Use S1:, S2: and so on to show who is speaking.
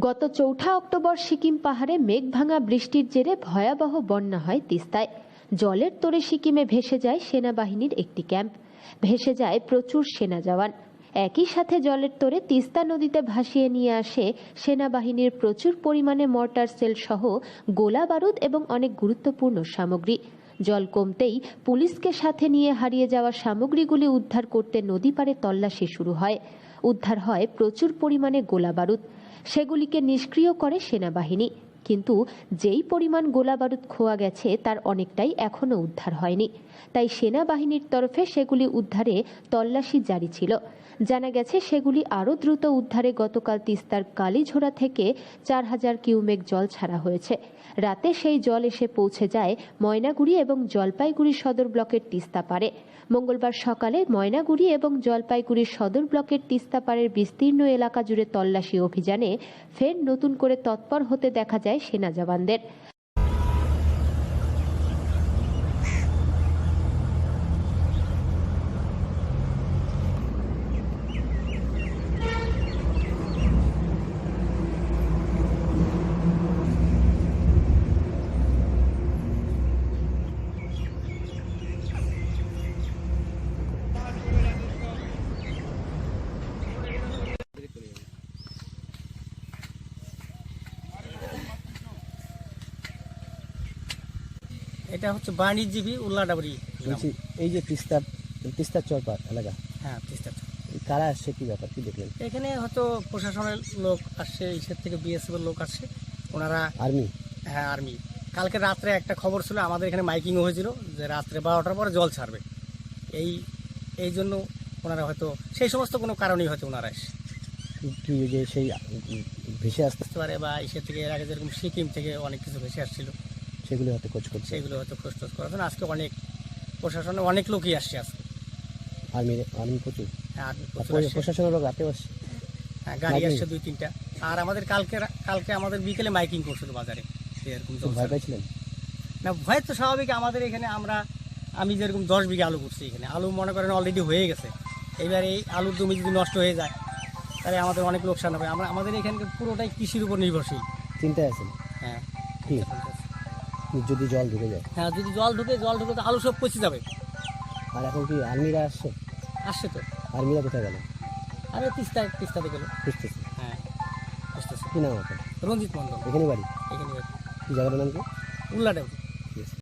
S1: গত চৌঠা অক্টোবর সিকিম পাহাড়ে মেঘভাঙা বৃষ্টির জেরে ভয়াবহ বন্যা হয় তিস্তায়। জলের তোরে সিকিমে ভেসে যায় সেনাবাহিনীর একটি ক্যাম্প। ভেসে যায় প্রচুর সেনা জওয়ান। একই সাথে জলের তোরে তিস্তা নদীতে ভাসিয়ে নিয়ে আসে সেনাবাহিনীর প্রচুর পরিমাণে মর্টার সেল সহ গোলা বারুদ এবং অনেক গুরুত্বপূর্ণ সামগ্রী। জল কমতেই পুলিশকে সাথে নিয়ে হারিয়ে যাওয়া সামগ্রীগুলি উদ্ধার করতে নদী পারে তল্লাশি শুরু হয়। উদ্ধার হয় প্রচুর পরিমাণে গোলাবারুদ। সেগুলিকে নিষ্ক্রিয় করে সেনাবাহিনী। কিন্তু যেই পরিমাণ গোলাবারুদ খোয়া গেছে তার অনেকটাই এখনও উদ্ধার হয়নি। তাই সেনাবাহিনীর তরফে সেগুলি উদ্ধারে তল্লাশি জারি ছিল। জানা গেছে, সেগুলি আরও দ্রুত উদ্ধারে গতকাল তিস্তার কালীঝোড়া থেকে চার হাজার কিউমেক জল ছাড়া হয়েছে। রাতে সেই জল এসে পৌঁছে যায় ময়নাগুড়ি এবং জলপাইগুড়ি সদর ব্লকের তিস্তা পারে মঙ্গলবার সকালে ময়নাগুড়ি এবং জলপাইগুড়ির সদর ব্লকের তিস্তাপাড়ের বিস্তীর্ণ এলাকা জুড়ে তল্লাশি অভিযানে ফের নতুন করে তৎপর হতে দেখা যায় সেনা জওয়ানদের।
S2: এটা হচ্ছে বাণিজ্যিবী উল্লাডাবরি
S3: বলছি এই যে তিস্তা তিস্তার চরপাট এলাকা
S2: হ্যাঁ তিস্তা
S3: এই কারা আসছে কি ব্যাপার কি দেখলেন?
S2: এখানে হয়তো প্রশাসনের লোক আসছে ইসের থেকে বিএসএফ এর লোক আসছে। ওনারা
S3: আর্মি
S2: হ্যাঁ আর্মি কালকে রাত্রে একটা খবর ছিল আমাদের এখানে মাইকিংও হয়েছিল যে রাত্রে বারোটার পরে জল ছাড়বে। এই এই জন্য ওনারা হয়তো সেই সমস্ত কোনো কারণেই হয়তো ওনারা এসে
S3: কি যে সেই ভেসে আসতে
S2: পারে বা ইসের থেকে এর আগে যেরকম সিকিম থেকে অনেক কিছু ভেসে আসছিল।
S3: সেগুলো হয়তো খোঁজ করছে।
S2: সেইগুলো হয়তো খোঁজ টোজ করার জন্য আজকে অনেক প্রশাসনের অনেক লোকই আসছে আজকে।
S3: আর্মি আর্মি প্রচুর।
S2: হ্যাঁ।
S3: প্রশাসনের লোক রাতেও আসছে
S2: হ্যাঁ গাড়ি আসছে দুই তিনটা আর আমাদের কালকে কালকে আমাদের বিকেলে মাইকিং করছিল বাজারে। এরকম
S3: ভয় পাইছিলেন?
S2: না ভয় তো স্বাভাবিক। আমাদের এখানে আমরা আমি যেরকম দশ বিঘা আলু করছি এখানে। আলু মনে করেন অলরেডি হয়ে গেছে। এবার এই আলুর জমি যদি নষ্ট হয়ে যায় তাহলে আমাদের অনেক লোকসান হবে। আমরা আমাদের এখানকার পুরোটাই কৃষির উপর নির্ভরশীল।
S3: চিন্তায় আছেন
S2: হ্যাঁ
S3: কি? যদি জল ঢুকে যায়।
S2: হ্যাঁ যদি জল ঢুকে জল ঢুকে তো আলু সব পচে যাবে।
S3: আর এখন কি আর্মিরা আসছে?
S2: আসছে তো।
S3: আর্মিরা কোথায় গেল?
S2: আরে তিস্তা তিস্তাতে গেল।
S3: তিস্তা
S2: হ্যাঁ তিস্তা
S3: কি নাম আপনার?
S2: রঞ্জিত মন্ডল
S3: এখানে বাড়ি?
S2: এখানে বাড়ি।
S3: কি জায়গাটার নাম কি?
S2: উল্লাডেব